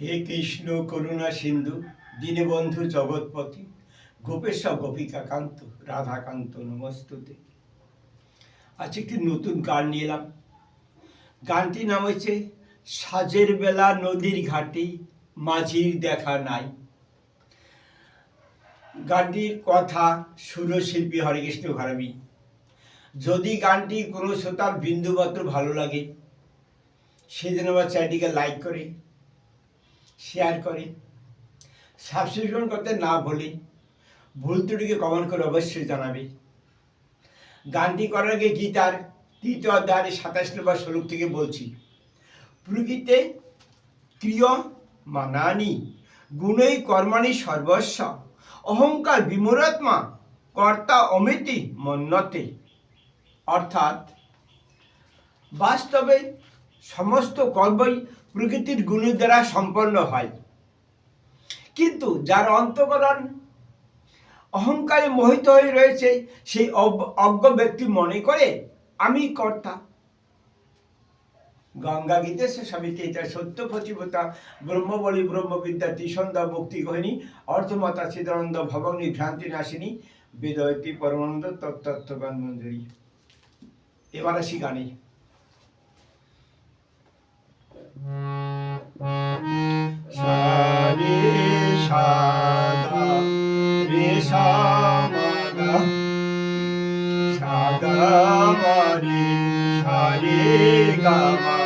হে কৃষ্ণ করুণা সিন্ধু, দীনবন্ধু জগৎপতি, গোপেশ গোপিকাকান্ত, রাধাকান্ত, নমস্তুতে। আজকে একটি নতুন গান নিয়ে এলাম। গানটি নাম হচ্ছে সাজের বেলা নদীর ঘাটে মাঝির দেখা নাই। গানটির কথা সুরশিল্পী হরেকৃষ্ণ ঘরামি। যদি গানটি কোনো শ্রোতার বিন্দুমাত্র ভালো লাগে সেদিন আমার চ্যানেলটিকে লাইক করে শেয়ার করে। সাবস্ক্রিপশন করতে না ভুলে, ভুল ত্রুটিকে কমেন্ট করে অবশ্যই জানাবে। গানটি করার আগে গীতার তৃতীয় অধ্যায়ের সাতাশ নম্বর শ্লোক থেকে বলছি, প্রকৃতে ক্রিয় মানানি, গুণই কর্মাণি সর্বস্ব, অহংকার বিমরাত্মা কর্তা অমিতি মন্নতে। অর্থাৎ বাস্তবে সমস্ত কর্মই প্রকৃতির গুণের দ্বারা সম্পন্ন হয়। কিন্তু যার অন্তকরণ অহংকারে মোহিত হয়ে রয়েছে, সেই অজ্ঞ ব্যক্তি মনে করে, আমি কর্তা। গঙ্গা গীতে সে স্বামীকে এটা সত্য পতিপতা ব্রহ্মবলী ব্রহ্মবিদ্যা, ত্রিসন্ধা মুক্তি গহিনী অর্থমাতা চিদানন্দ ভবনী, ভ্রান্তি নাশিনী, বেদয়তী পরমানন্দ তত্ত্বগান মঞ্জুরি। এবার আসি গানে। সাদা রে সামাদা সাদা মারি সারে গামা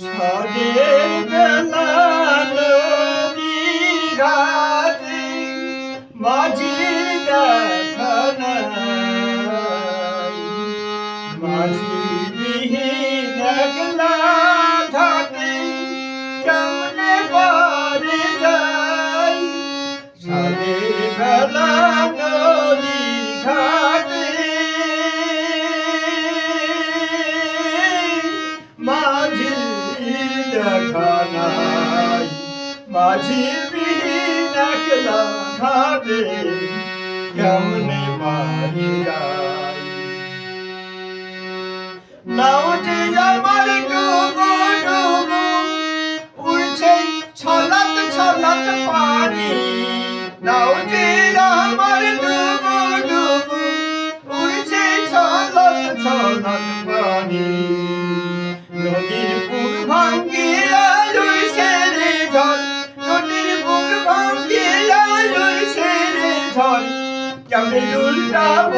সাজে বেলা ঘাটে মাঝি দেখা মাঝি নাই। মাঝি বিহীন একলা কেমনে পারে যাই নাও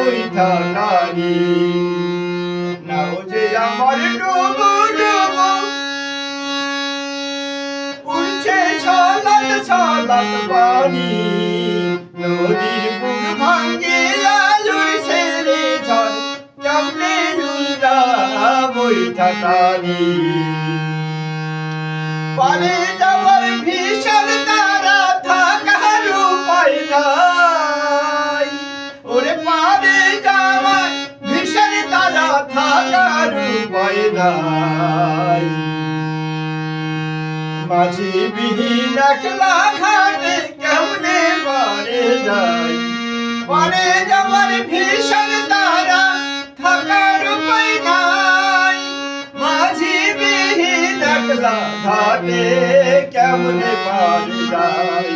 উল্টা নারী নাও যে আমার ডুবু ডুবু উঠছে ছলাত ছলাত পানি। নদীর বুক ভাঙ্গে আলুরছে রে ঝড়। কেমনে উল্টা বইটা টানি পারে যাওয়ার ভীষণ উপায় নাই। মাঝি বিহীন একলা ঘাটে কেমনে পারে যাই পারে যাওয়ার ভীষণ তারা থাকার উপায় নাই। মাঝি বিহীন ঘাটে কেমনে পারে যাই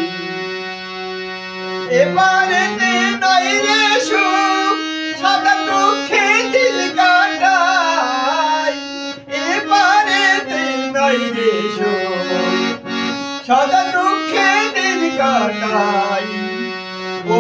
এবারে নাই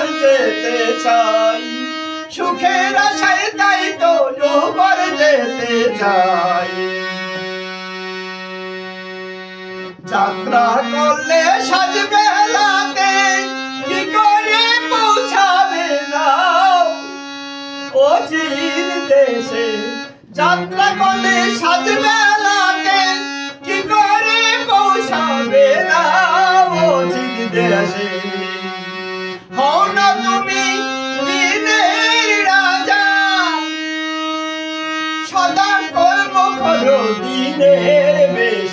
ওবার যেতে চাই। সুখের আশায় তাই তো যেতে চাই। যাত্রা করলে সাজবে বেলাতে কি করে পৌঁছাবে না? ও চিন দেশে যাত্রা করলে সাজবে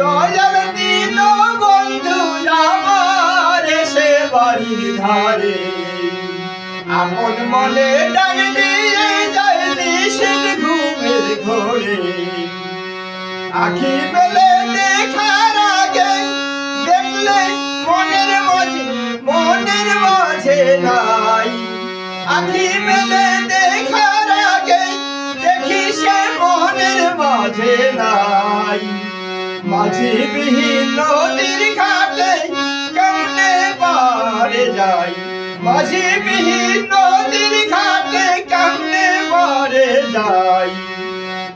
দয়াল দিন বন্ধু আমার এসে বাড়ির ধারে। আপন মনে ডাক দিয়ে যাই নিশীত ঘুমের ঘোরে। আখি মেলে দেখার আগে দেখলে মনের মাঝে মনের মাঝে নাই। আখি মেলে দেখার আগে দেখি সে মনের মাঝে নাই। মাঝি বিহীন নদীর ঘাটে কেমনে পারে যাই? মাঝি বিহীন নদীর ঘাটে কেমনে পারে যাই?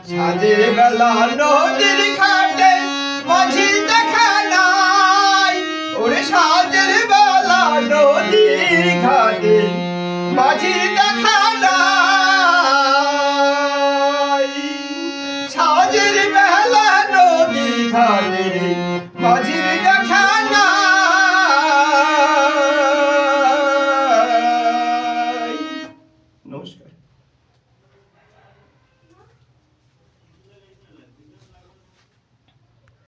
সাজের বেলা নদীর